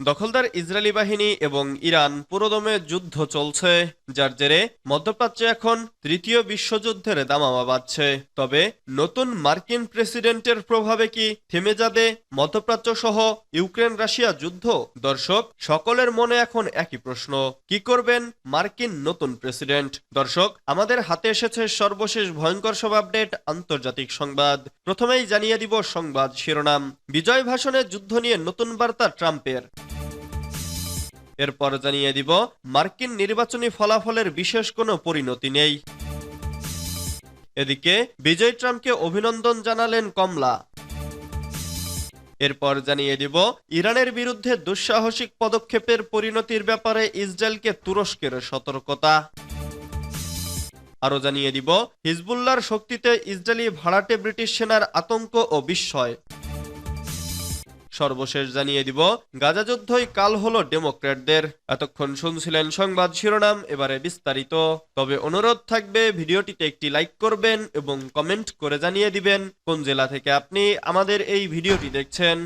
দখলদার ইসরায়েলি বাহিনী এবং ইরান পুরোদমে যুদ্ধ চলছে, যার জেরে মধ্যপ্রাচ্যে এখন তৃতীয় বিশ্বযুদ্ধের দামামা বাজছে তবে নতুন মার্কিন প্রেসিডেন্টের প্রভাবে কি থেমে যাবে মধ্যপ্রাচ্য সহ ইউক্রেন রাশিয়া যুদ্ধ? দর্শক, সকলের মনে এখন একই প্রশ্ন, কি করবেন মার্কিন নতুন প্রেসিডেন্ট? দর্শক, আমাদের হাতে এসেছে সর্বশেষ ভয়ঙ্কর সব আপডেট, আন্তর্জাতিক সংবাদ। প্রথমেই জানিয়ে দিব সংবাদ শিরোনাম। বিজয় ভাষণে যুদ্ধ নিয়ে নতুন বার্তা ট্রাম্পের। এরপর জানিয়ে দিব, মার্কিন নির্বাচনী ফলাফলের বিশেষ কোনো পরিণতি নেই। এদিকে, বিজয় ট্রাম্পকে অভিনন্দন জানালেন কমলা। এরপর জানিয়ে দিব, ইরানের বিরুদ্ধে দুঃসাহসিক পদক্ষেপের পরিণতির ব্যাপারে ইসরায়েলকে তুরস্কের সতর্কতা। আরও জানিয়ে দিব হিজবুল্লার শক্তিতে ইসরায়েলি ভাড়াটে ব্রিটিশ সেনার আতঙ্ক ও বিস্ময়। সর্বশেষ জানিয়ে দিব। গাজা যুদ্ধই কাল হলো ডেমোক্র্যাটদের। এতক্ষণ শুনছিলেন সংবাদ শিরোনাম, এবারে বিস্তারিত। তবে অনুরোধ থাকবে, ভিডিওটিতে একটি লাইক করবেন এবং কমেন্ট করে জানিয়ে দিবেন। কোন জেলা থেকে আপনি আমাদের এই ভিডিওটি দেখছেন?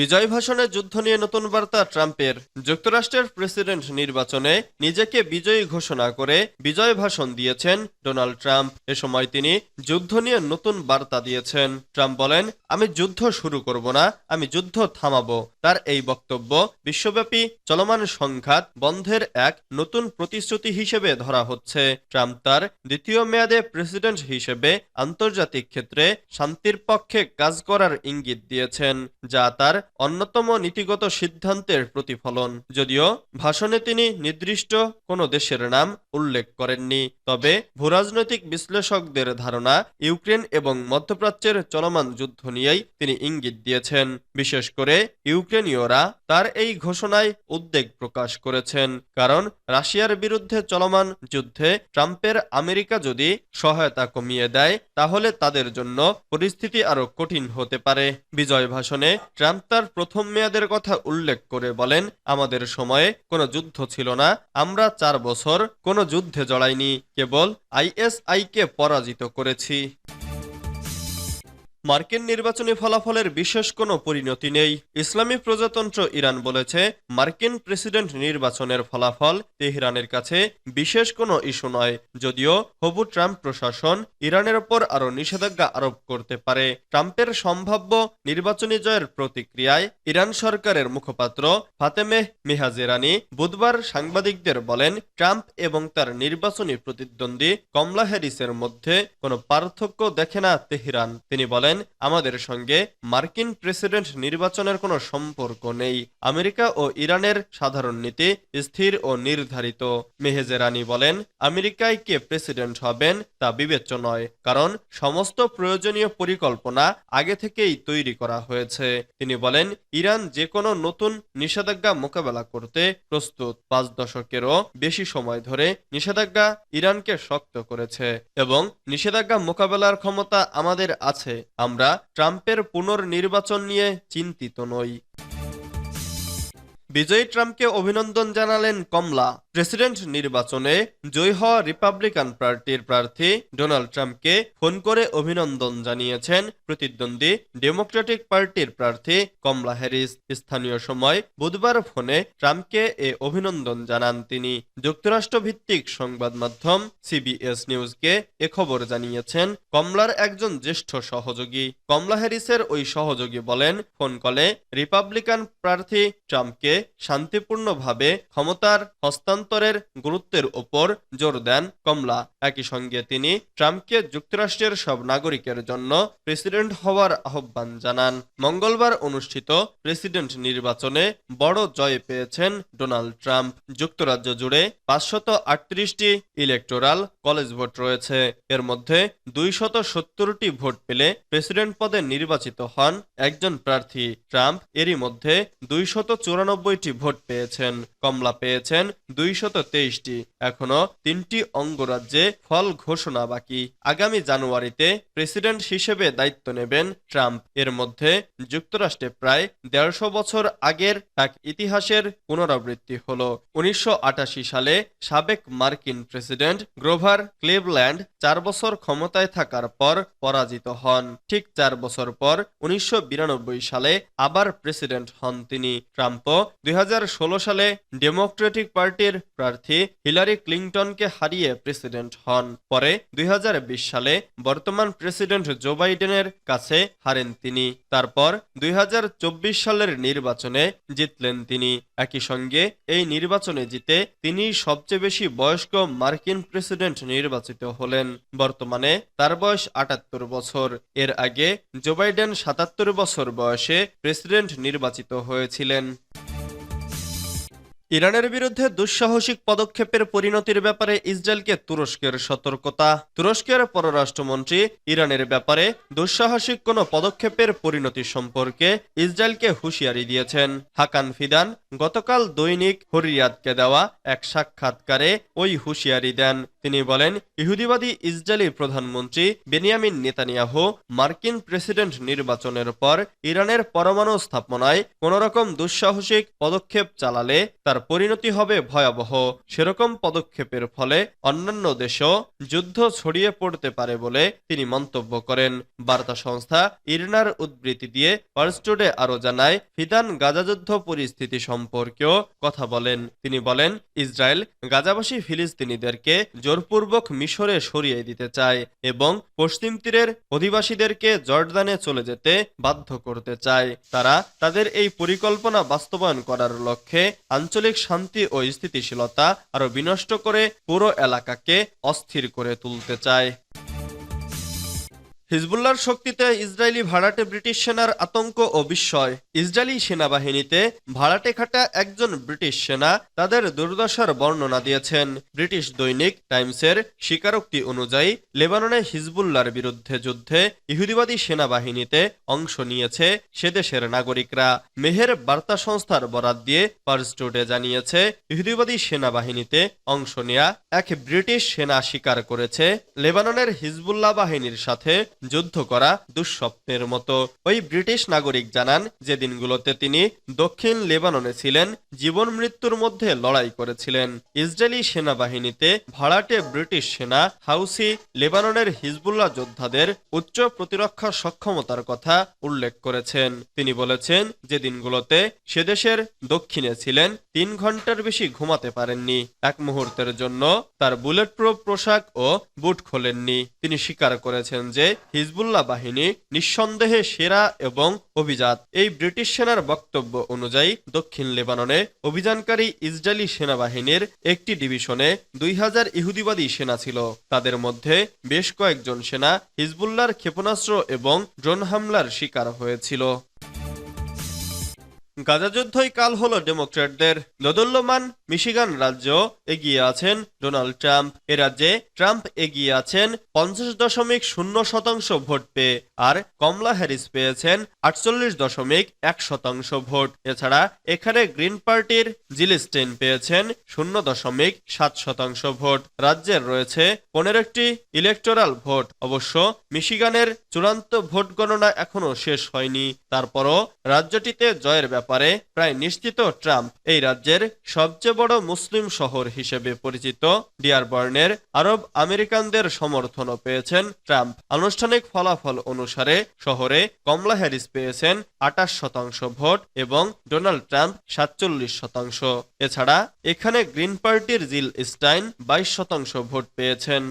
বিজয় ভাষণে যুদ্ধ নিয়ে নতুন বার্তা ট্রাম্পের। যুক্তরাষ্ট্রের প্রেসিডেন্ট নির্বাচনে নিজেকে বিজয়ী ঘোষণা করে বিজয় ভাষণ দিয়েছেন ডোনাল্ড ট্রাম্প। এ সময় তিনি যুদ্ধ নিয়ে নতুন বার্তা দিয়েছেন। ট্রাম্প বলেন, আমি যুদ্ধ শুরু করব না, আমি যুদ্ধ থামাবো। তার এই বক্তব্য বিশ্বব্যাপী চলমান সংঘাত বন্ধের এক নতুন প্রতিশ্রুতি হিসেবে ধরা হচ্ছে। ট্রাম্প তার দ্বিতীয় মেয়াদে প্রেসিডেন্ট হিসেবে আন্তর্জাতিক ক্ষেত্রে শান্তির পক্ষে কাজ করার ইঙ্গিত দিয়েছেন, যা তার অন্যতম নীতিগত সিদ্ধান্তের প্রতিফলন। যদিও ভাষণে তিনি নির্দিষ্ট কোনো দেশের নাম উল্লেখ করেননি, তবে ভূরাজনৈতিক বিশ্লেষকদের ধারণা ইউক্রেন এবং মধ্যপ্রাচ্যের চলমান যুদ্ধ নিয়েই তিনি ইঙ্গিত দিয়েছেন। বিশেষ করে ইউক্রেনীয়রা তার এই ঘোষণায় উদ্বেগ প্রকাশ করেছেন, কারণ রাশিয়ার বিরুদ্ধে চলমান যুদ্ধে ট্রাম্পের আমেরিকা যদি সহায়তা কমিয়ে দেয়, তাহলে তাদের জন্য পরিস্থিতি আরও কঠিন হতে পারে। বিজয় ভাষণে ট্রাম্প তার প্রথম মেয়াদের কথা উল্লেখ করে বলেন, আমাদের সময়ে কোনো যুদ্ধ ছিল না, আমরা চার বছর কোনো যুদ্ধে জড়াইনি, কেবল আইএসআইকে পরাজিত করেছি। মার্কিন নির্বাচনী ফলাফলের বিশেষ কোনো পরিণতি নেই। ইসলামী প্রজাতন্ত্র ইরান বলেছে, মার্কিন প্রেসিডেন্ট নির্বাচনের ফলাফল তেহরানের কাছে বিশেষ কোনো ইস্যু নয়। যদিও হবু ট্রাম্প প্রশাসন ইরানের ওপর আরও নিষেধাজ্ঞা আরোপ করতে পারে। ট্রাম্পের সম্ভাব্য নির্বাচনী জয়ের প্রতিক্রিয়ায় ইরান সরকারের মুখপাত্র ফাতেমেহ মেহাজেরানি বুধবার সাংবাদিকদের বলেন, ট্রাম্প এবং তার নির্বাচনী প্রতিদ্বন্দ্বী কমলা হ্যারিসের মধ্যে কোনো পার্থক্য দেখে না তেহরান। তিনি বলেন আমাদের সঙ্গে মার্কিন প্রেসিডেন্ট নির্বাচনের কোনো সম্পর্ক নেই। আমেরিকা ও ইরানের সাধারণ নীতি স্থির ও নির্ধারিত। মেহেজেরানি বলেন, আমেরিকায় কে প্রেসিডেন্ট হবেন তা বিবেচ্য নয়, কারণ সমস্ত প্রয়োজনীয় পরিকল্পনা আগে থেকেই তৈরি করা হয়েছে। তিনি বলেন, ইরান যে কোনো নতুন নিষেধাজ্ঞা মোকাবেলা করতে প্রস্তুত। পাঁচ দশকেরও বেশি সময় ধরে নিষেধাজ্ঞা ইরানকে শক্ত করেছে এবং নিষেধাজ্ঞা মোকাবেলার ক্ষমতা আমাদের আছে। আমরা ট্রাম্পের পুনর্নির্বাচন নিয়ে চিন্তিত নই। বিজয়ী ট্রাম্পকে অভিনন্দন জানালেন কমলা। প্রেসিডেন্ট নির্বাচনে জয়ী হওয়া রিপাবলিকান পার্টির প্রার্থী ডোনাল্ড ট্রাম্পকে ফোন করে অভিনন্দন জানিয়েছেন প্রতিদ্বন্দ্বী ডেমোক্রেটিক পার্টির প্রার্থী কমলা হ্যারিস। স্থানীয় সময় বুধবার ফোনে ট্রাম্পকে এ অভিনন্দন জানান তিনি। যুক্তরাষ্ট্র ভিত্তিক সংবাদ মাধ্যম সিবিএস নিউজকে এ খবর জানিয়েছেন, কমলার একজন জ্যেষ্ঠ সহযোগী। কমলা হ্যারিসের ওই সহযোগী বলেন, ফোন কলে রিপাবলিকান প্রার্থী ট্রাম্পকে শান্তিপূর্ণভাবে ক্ষমতার হস্তান্তরের গুরুত্বের ওপর জোর দেন কমলা। একই সঙ্গে তিনি ট্রাম্পকে যুক্তরাষ্ট্রের সব নাগরিকের জন্য প্রেসিডেন্ট হওয়ার আহ্বান জানান। মঙ্গলবার অনুষ্ঠিত প্রেসিডেন্ট নির্বাচনে বড় জয় পেয়েছেন ডোনাল্ড ট্রাম্প। যুক্তরাজ্য জুড়ে পাঁচশত আটত্রিশটি ইলেকটোরাল কলেজ ভোট রয়েছে। এর মধ্যে দুইশত সত্তরটি ভোট পেলে প্রেসিডেন্ট পদে নির্বাচিত হন একজন প্রার্থী। ট্রাম্প এরই মধ্যে দুইশত চুরানব্বই ছিয়ানব্বইটি ভোট পেয়েছেন, কমলা পেয়েছেন, দুইশত তেইশটি। এখনও তিনটি অঙ্গরাজ্যে ফল ঘোষণা বাকি। আগামী জানুয়ারিতে প্রেসিডেন্ট হিসেবে দায়িত্ব নেবেন ট্রাম্প। এর মধ্যে যুক্তরাষ্ট্রে প্রায় দেড়শো বছর আগের এক ইতিহাসের পুনরাবৃত্তি হল। উনিশশো আটাশি সালে সাবেক মার্কিন প্রেসিডেন্ট গ্রোভার ক্লিভল্যান্ড চার বছর ক্ষমতায় থাকার পর পরাজিত হন। ঠিক চার বছর পর উনিশশো বিরানব্বই সালে আবার প্রেসিডেন্ট হন তিনি। ট্রাম্পও দুই হাজার ষোলো সালে ডেমোক্রেটিক পার্টির প্রার্থী হিলারি ক্লিন্টনকে হারিয়ে প্রেসিডেন্ট হন। পরে দুই হাজার বিশ সালে বর্তমান প্রেসিডেন্ট জো বাইডেনের কাছে হারেন তিনি। তারপর দুই হাজার চব্বিশ সালের নির্বাচনে জিতলেন তিনি। একই সঙ্গে এই নির্বাচনে জিতে তিনি সবচেয়ে বেশি বয়স্ক মার্কিন প্রেসিডেন্ট নির্বাচিত হলেন। বর্তমানে তার বয়স আটাত্তর বছর। এর আগে জো বাইডেন সাতাত্তর বছর বয়সে প্রেসিডেন্ট নির্বাচিত হয়েছিলেন। ইরানের বিরুদ্ধে দুঃসাহসিক পদক্ষেপের পরিণতির ব্যাপারে ইসরায়েলকে তুরস্কের সতর্কতা। তুরস্কের পররাষ্ট্রমন্ত্রী ইরানের ব্যাপারে দুঃসাহসিক কোনো পদক্ষেপের পরিণতি সম্পর্কে ইসরায়েলকে হুঁশিয়ারি দিয়েছেন। হাকান ফিদান গতকাল দৈনিক হরিয়াদকে দেওয়া এক সাক্ষাৎকারে ওই হুঁশিয়ারি দেন। তিনি বলেন, ইহুদিবাদী ইসরায়েলি প্রধানমন্ত্রী বেনিয়ামিন নেতানিয়াহু মার্কিন প্রেসিডেন্ট নির্বাচনের পর ইরানের পরমাণু স্থাপনায় কোনোরকম দুঃসাহসিক পদক্ষেপ চালালে তার পরিণতি হবে ভয়াবহ। সেরকম পদক্ষেপের ফলে অন্যান্য দেশও যুদ্ধ ছড়িয়ে পড়তে পারে বলে তিনি মন্তব্য করেন। বার্তা সংস্থা ইরনার উদ্ধৃতি দিয়ে পার্সটুডে আরও জানায়, ফিদান গাজাযুদ্ধ পরিস্থিতি সম্পর্কেও কথা বলেন। তিনি বলেন, ইসরায়েল গাজাবাসী ফিলিস্তিনিদেরকে জোরপূর্বক মিশরে সরিয়ে দিতে চায় এবং পশ্চিম তীরের অধিবাসীদেরকে জর্ডানে চলে যেতে বাধ্য করতে চায়। তারা তাদের এই পরিকল্পনা বাস্তবায়ন করার লক্ষ্যে আঞ্চলিক শান্তি ও স্থিতিশীলতা আরও বিনষ্ট করে পুরো এলাকাকে অস্থির করে তুলতে চায়। হিজবুল্লাহর শক্তিতে ইসরায়েলি ভাড়াটে ব্রিটিশ সেনার আতঙ্ক ও বিস্ময়। ইসরায়েলি সেনাবাহিনীতে ভাড়াটে খাটা একজন ব্রিটিশ সেনা তাদের দুর্দশার বর্ণনা দিয়েছেন। ব্রিটিশ দৈনিক টাইমসের স্বীকারোক্তি অনুযায়ী লেবাননে হিজবুল্লাহর বিরুদ্ধে যুদ্ধে ইহুদিবাদী সেনাবাহিনীতে অংশ নিয়েছে সে দেশের নাগরিকরা। মেহের বার্তা সংস্থার বরাত দিয়ে পার্সটুডে জানিয়েছে, ইহুদিবাদী সেনাবাহিনীতে অংশ নেয়া এক ব্রিটিশ সেনা স্বীকার করেছে লেবাননের হিজবুল্লাহ বাহিনীর সাথে যুদ্ধ করা দুঃস্বপ্নের মতো। ওই ব্রিটিশ নাগরিক জানান, যে দিনগুলোতে তিনি দক্ষিণ লেবাননে ছিলেন, জীবন মৃত্যুর মধ্যে লড়াই করেছিলেন। ইসরায়েলি সেনাবাহিনীতে ভাড়াটে ব্রিটিশ সেনা হাউসি লেবাননের হিজবুল্লাহ যোদ্ধাদের উচ্চ প্রতিরক্ষা সক্ষমতার কথা উল্লেখ করেছেন। তিনি বলেছেন, যে দিনগুলোতে সে দেশের দক্ষিণে ছিলেন তিন ঘণ্টার বেশি ঘুমাতে পারেননি। এক মুহূর্তের জন্য তার বুলেট প্রুফ পোশাক ও বুট খোলেননি। তিনি স্বীকার করেছেন যে হিজবুল্লাহ বাহিনী নিঃসন্দেহে সেরা এবং অভিজাত। এই ব্রিটিশ সেনার বক্তব্য অনুযায়ী দক্ষিণ লেবাননে অভিযানকারী ইসরায়েলি সেনাবাহিনীর একটি ডিভিশনে দুই হাজার ইহুদিবাদী সেনা ছিল। তাদের মধ্যে বেশ কয়েকজন সেনা হিজবুল্লাহর ক্ষেপণাস্ত্র এবং ড্রোন হামলার শিকার হয়েছিল। গাজা যুদ্ধই কাল হলো ডেমোক্র্যাটদের দোদুল্যমান মিশিগান রাজ্য এগিয়ে আছেন ডোনাল্ড ট্রাম্প। এ রাজ্যে ট্রাম্প এগিয়ে আছেন পঞ্চাশ দশমিক শূন্য শতাংশ ভোট পেয়ে আর কমলা হ্যারিস পেয়েছেন আটচল্লিশ দশমিক এক শতাংশ ভোট। এছাড়া এখানে গ্রিন পার্টির জিলিস্টেন পেয়েছেন শূন্য দশমিক সাত শতাংশ ভোট। রাজ্যের রয়েছে পনেরোটি ইলেকটোরাল ভোট। অবশ্য মিশিগানের চূড়ান্ত ভোট গণনা এখনও শেষ হয়নি। তারপরও রাজ্যটিতে জয়ের ব্যাপারে প্রায় নিশ্চিত ট্রাম্প এই রাজ্যের সবচেয়ে বড় মুসলিম শহর হিসেবে পরিচিত ডিয়ারবার্নের আরব আমেরিকানদের সমর্থনও পেয়েছেন ট্রাম্প। আনুষ্ঠানিক ফলাফল অনুসারে শহরে কমলা হ্যারিস পেয়েছেন আটাশ শতাংশ ভোট এবং ডোনাল্ড ট্রাম্প সাতচল্লিশ শতাংশ। এছাড়া এখানে গ্রিন পার্টির জিল স্টাইন বাইশ শতাংশ ভোট পেয়েছেন।